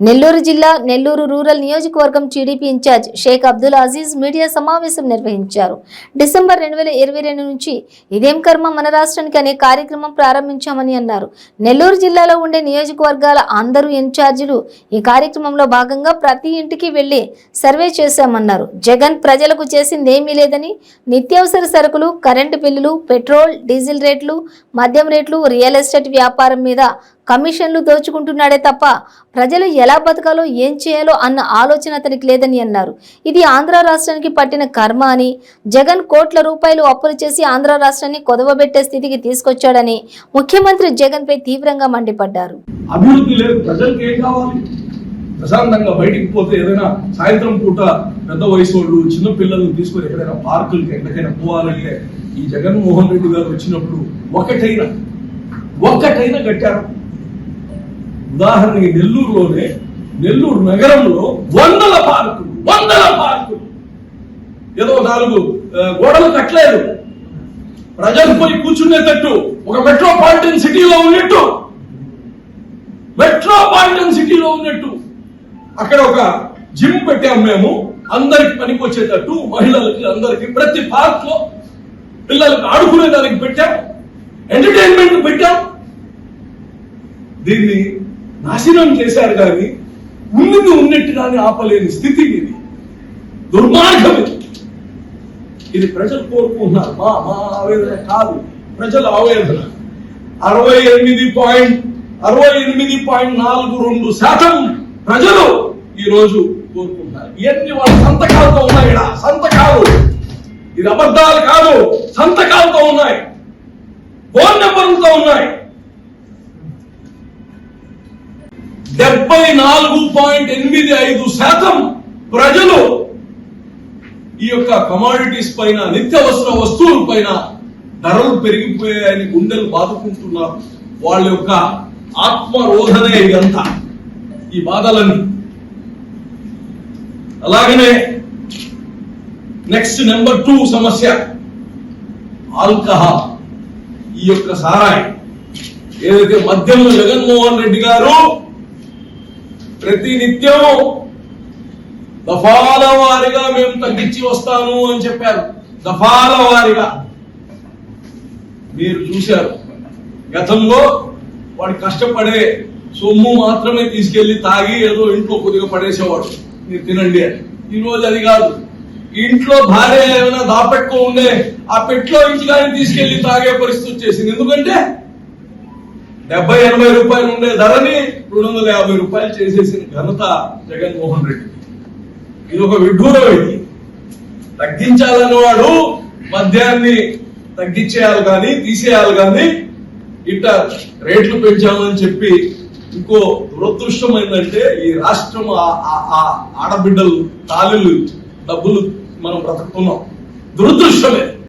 నెల్లూరు జిల్లా నెల్లూరు రూరల్ నియోజకవర్గం TDP incharge Shaik Abdul Aziz media సమావేశం నిర్వహించారు. డిసెంబర్ రెండు వేల ఇరవై రెండు నుంచి ఇదేం కర్మ మన రాష్ట్రానికి అనే కార్యక్రమం ప్రారంభించామని అన్నారు. నెల్లూరు జిల్లాలో ఉండే నియోజకవర్గాల అందరూ ఇన్ఛార్జీలు ఈ కార్యక్రమంలో భాగంగా ప్రతి ఇంటికి వెళ్ళి సర్వే చేశామన్నారు. జగన్ ప్రజలకు చేసింది ఏమీ లేదని నిత్యావసర సరుకులు కరెంటు బిల్లులు పెట్రోల్ డీజిల్ రేట్లు మద్యం రేట్లు రియల్ ఎస్టేట్ వ్యాపారం మీద కమిషన్లు దోచుకుంటున్నాడే తప్ప ప్రజలు ఎలా బతకాలో ఏం చేయాలో అన్న ఆలోచన అతనికి లేదని అన్నారు. ఇది ఆంధ్ర రాష్ట్రానికి పట్టిన కర్మ అని జగన్ కోట్ల రూపాయలు అప్పులు చేసి ఆంధ్ర రాష్ట్రాన్ని కొదవబెట్టే స్థితికి తీసుకొచ్చాడని ముఖ్యమంత్రి జగన్ పై తీవ్రంగా మండిపడ్డారు. అభివృద్ధి లేదు. ప్రజలకు ఏం కావాలి? ప్రశాంతంగా బయటికి పోతే ఏదైనా సాయంత్రం పూట పెద్ద వయసు వాళ్ళు చిన్న పిల్లల్ని తీసుకొని ఎక్కడైనా పార్కులకి ఎక్కడికైనా పోవాలంటే ఈ జగన్మోహన్ రెడ్డి గారు వచ్చినప్పుడు ఒకటైనా ఒక్కటైనా కట్టారు. ఉదాహరణకి నెల్లూరులోనే నెల్లూరు నగరంలో వందల పార్కులు వందల పార్కులు. ఏదో నాలుగు గోడలు కట్టలేదు. ప్రజలు పోయి కూర్చునేటట్టు ఒక మెట్రోపాలిటన్ సిటీలో ఉన్నట్టు. మెట్రోపాలిటన్ సిటీలో ఉన్నట్టు. అక్కడ ఒక జిమ్ పెట్టాం మేము అందరికి పనికి వచ్చేటట్టు మహిళలకి అందరికి ప్రతి పార్క్లో పిల్లలకు ఆడుకునే దానికి పెట్టాం ఎంటర్టైన్మెంట్ పెట్టాం. దీన్ని నాశనం చేశారు కానీ ఉన్నది ఉన్నట్టుగానే ఆపలేని స్థితి ఇది. దుర్మార్గం ఇది ప్రజలు కోరుకుంటున్నారు. మా మా ఆవేదన కాదు ప్రజల ఆవేదన. అరవై ఎనిమిది పాయింట్ అరవై ఎనిమిది పాయింట్ నాలుగు రెండు శాతం ప్రజలు ఈ రోజు కోరుకుంటున్నారు. ఇవన్నీ వాళ్ళ సంతకాలతో ఉన్నాయి ఈడ, సంతకాలు. ఇది అబద్ధాలు కాదు సంతకాలతో ఉన్నాయి. ఫోన్ నెంబర్లతో ఉన్నాయి. డెబ్బై నాలుగు పాయింట్ ఎనిమిది ఐదు శాతం ప్రజలు ఈ యొక్క కమాడిటీస్ పైన నిత్యావసర వస్తువుల పైన ధరలు పెరిగిపోయాయని గుండెలు బాదుకుంటున్నారు. వాళ్ళ యొక్క ఆత్మరోధనే ఇదంతా. ఈ బాధలన్నీ. అలాగనే నెక్స్ట్ నెంబర్ టూ సమస్య. ఆల్కహాల్. ఈ యొక్క సారాయి ఏదైతే మద్యంలో జగన్మోహన్ రెడ్డి గారు ప్రతి నిత్యం దఫాల వారిగా మేము తగ్గించి వస్తాను అని చెప్పారు. దఫాల వారిగా. మీరు చూశారు. గతంలో వాడు కష్టపడే సొమ్ము మాత్రమే తీసుకెళ్ళి తాగి ఏదో ఇంట్లో కొద్దిగా పడేసేవాడు. మీరు తినండి అని. ఈరోజు రోజు అది కాదు. ఇంట్లో భార్య ఏమైనా దాపెట్టుకో ఉండే ఆ పెట్లో ఇంటి కానీ తీసుకెళ్ళి తాగే పరిస్థితి వచ్చేసింది. ఎందుకంటే డెబ్బై ఎనభై రూపాయలు ఉండే ధరని రెండు వందల యాభై రూపాయలు చేసేసిన ఘనత జగన్మోహన్ రెడ్డి. ఇది ఒక విడ్డూరం ఇది. తగ్గించాలని వాడు మద్యాన్ని తగ్గించేయాలి కానీ తీసేయాలి కానీ ఇట్ట రేట్లు పెంచామని చెప్పి ఇంకో దురదృష్టం ఏంటంటే ఈ రాష్ట్రం ఆ- ఆ- ఆ ఆడబిడ్డలు తాళిలు డబ్బులు మనం బ్రతుకుతున్నాం. దురదృష్టమే.